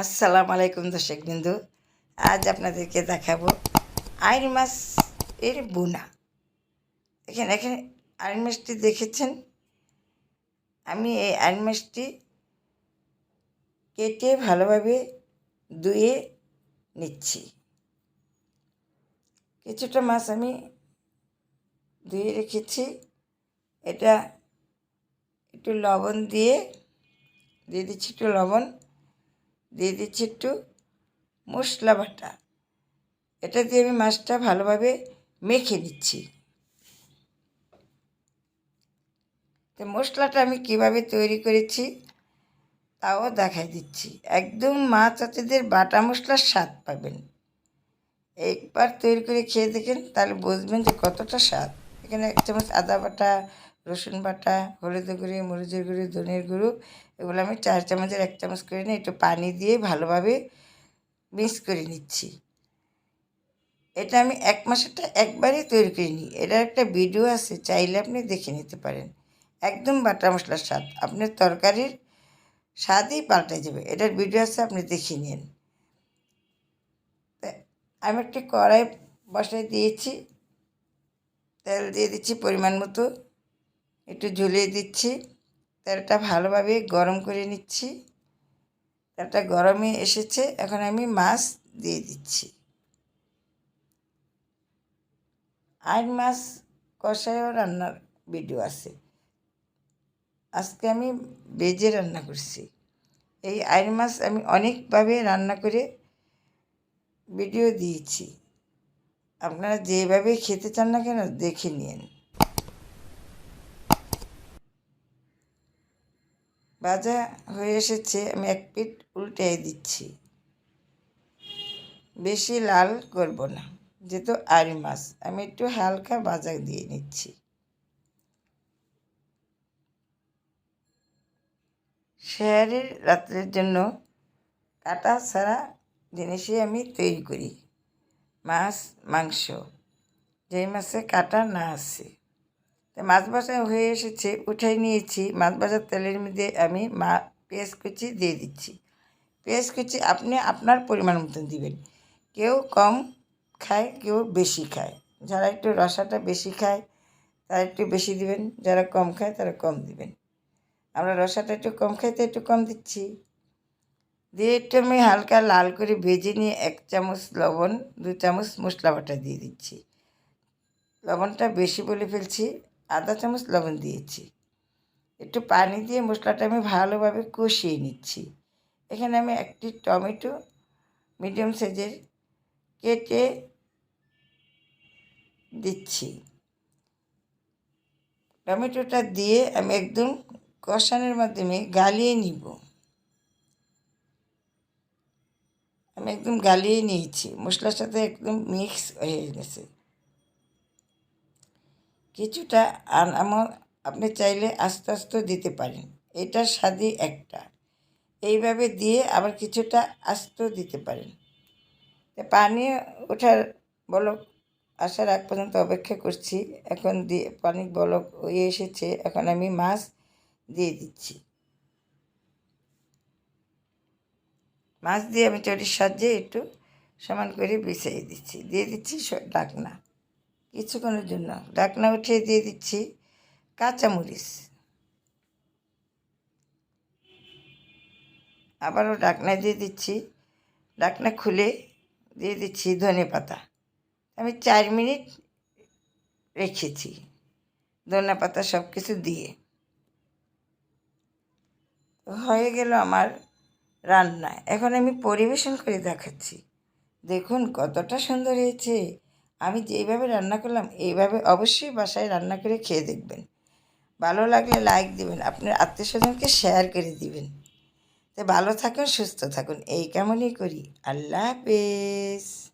আসসালামু আলাইকুম দর্শক বিন্দু। আজ আপনাদেরকে দেখাবো আইন মাছ এর বোনা। এখানে এখানে আইন মাছটি দেখেছেন? আমি এই আইন মাছটি কেটে ভালোভাবে ধুয়ে নিচ্ছি। কিছুটা মাছ আমি ধুয়ে রেখেছি। এটা একটু লবণ দিয়ে দিয়ে দিচ্ছি একটু লবণ। দিয়ে দিচ্ছি একটু মশলা বাটা। এটা দিয়ে আমি মাছটা ভালোভাবে মেখে নিচ্ছি। তো মশলাটা আমি কীভাবে তৈরি করেছি তাও দেখাই দিচ্ছি। একদম মাছ চাচিদের বাটা মশলার স্বাদ পাবেন। একবার তৈরি করে খেয়ে দেখেন, তাহলে বুঝবেন যে কতটা স্বাদ। এখানে এক চামচ আদা বাটা, রসুন বাটা, হলুদের গুঁড়ি, মরিচের গুঁড়ি ধনের গুঁড়ো এগুলো আমি চার চামচের এক চামচ করে নিয়ে একটু পানি দিয়ে ভালোভাবে মিক্স করে নিচ্ছি। এটা আমি এক মাসেরটা একবারই তৈরি করে নিই। এটার একটা ভিডিও আছে, চাইলে আপনি দেখে নিতে পারেন। একদম বাটা মশলার স্বাদ। আপনার তরকারির স্বাদই পাল্টে যাবে। এটার ভিডিও আছে, আপনি দেখে নিন। আমি একটি কড়াই বসাই দিয়েছি। তেল দিয়ে দিচ্ছি পরিমাণ মতো। একটু ঝুলিয়ে দিচ্ছি। তেলটা ভালোভাবে গরম করে নিচ্ছি। তেলটা গরমে এসেছে, এখন আমি মাছ দিয়ে দিচ্ছি। আর মাছ কষায়ও রান্নার ভিডিও আছে। আজকে আমি বেজে রান্না করছি। এই আইন মাছ আমি অনেকভাবে রান্না করে ভিডিও দিয়েছি। আপনারা যেভাবে খেতে চান না কেন, দেখে নিন। ভাজা হয়ে এসেছে, আমি এক পিঠ উল্টে দিচ্ছি। বেশি লাল করব না, যেহেতু আড়ি মাছ, আমি একটু হালকা ভাজা দিয়ে নিচ্ছি। শেয়ারের রাত্রের জন্য কাটা ছাড়া জিনিসই আমি তৈরি করি, মাছ, মাংস, যেই মাছে কাটা না আছে। তো মাছ ভাজা হয়ে এসেছে, উঠাই নিয়েছি। মাছ ভাজার তেলের মধ্যে আমি মা, পেঁয়াজ কুচি দিয়ে দিচ্ছি। পেঁয়াজ কুচি আপনি আপনার পরিমাণ মতন দিবেন। কেউ কম খায়, কেউ বেশি খায়। যারা একটু রসাটা বেশি খায়, তারা একটু বেশি দিবেন। যারা কম খায়, তারা কম দিবেন। আমরা রসাটা একটু কম খাই তো একটু কম দিচ্ছি। দিয়ে একটু আমি হালকা লাল করে ভেজে নিয়ে এক চামচ লবণ, দু চামচ মশলা বাটা দিয়ে দিচ্ছি। লবণটা বেশি বলে ফেলছি। আধা চামচ লবণ দিয়েছি। একটু পানি দিয়ে মশলাটা আমি ভালোভাবে কষিয়ে নিচ্ছি। এখানে আমি একটি টমেটো মিডিয়াম সাইজের কেটে দিচ্ছি। টমেটোটা দিয়ে আমি একদম কষানোর মাধ্যমে গালিয়ে নিব। আমি একদম গালিয়ে নিয়েছি। মশলার সাথে একদম মিক্স হয়ে গেছে। কিছুটা আমার আপনি চাইলে আস্তে আস্তে দিতে পারেন। এটা স্বাদই একটা। এইভাবে দিয়ে আবার কিছুটা আস্ত দিতে পারেন। পানি ওঠার বলক আসার আগ পর্যন্ত অপেক্ষা করছি। এখন দিয়ে পানি বলক হয়ে এসেছে। এখন আমি মাছ দিয়ে দিচ্ছি। মাছ দিয়ে আমি চটির সাহায্যে একটু সমান করে বিছিয়ে দিচ্ছি। দিয়ে দিচ্ছি ডাকনা। কিছুক্ষণের জন্য। ডাকনা উঠিয়ে দিয়ে দিচ্ছি, কাঁচামরিচ। আবারও ডাকনা দিয়ে দিচ্ছি, ডাকনা খুলে দিয়ে দিচ্ছি ধনে পাতা। আমি চার মিনিট রেখেছি ধনে পাতা সব কিছু দিয়ে। হয়ে গেল আমার রান্না। এখন আমি পরিবেশন করে দেখাচ্ছি। দেখুন কতটা সুন্দর হয়েছে। আমি যেইভাবে রান্না করলাম এইভাবে অবশ্যই বাসায় রান্না করে খেয়ে দেখবেন। ভালো লাগলে লাইক দিবেন, আপনার আত্মীয়স্বজনকে শেয়ার করে দিবেন। তো ভালো থাকুন, সুস্থ থাকুন, এই কেমনই করি। আল্লাহ হাফেজ।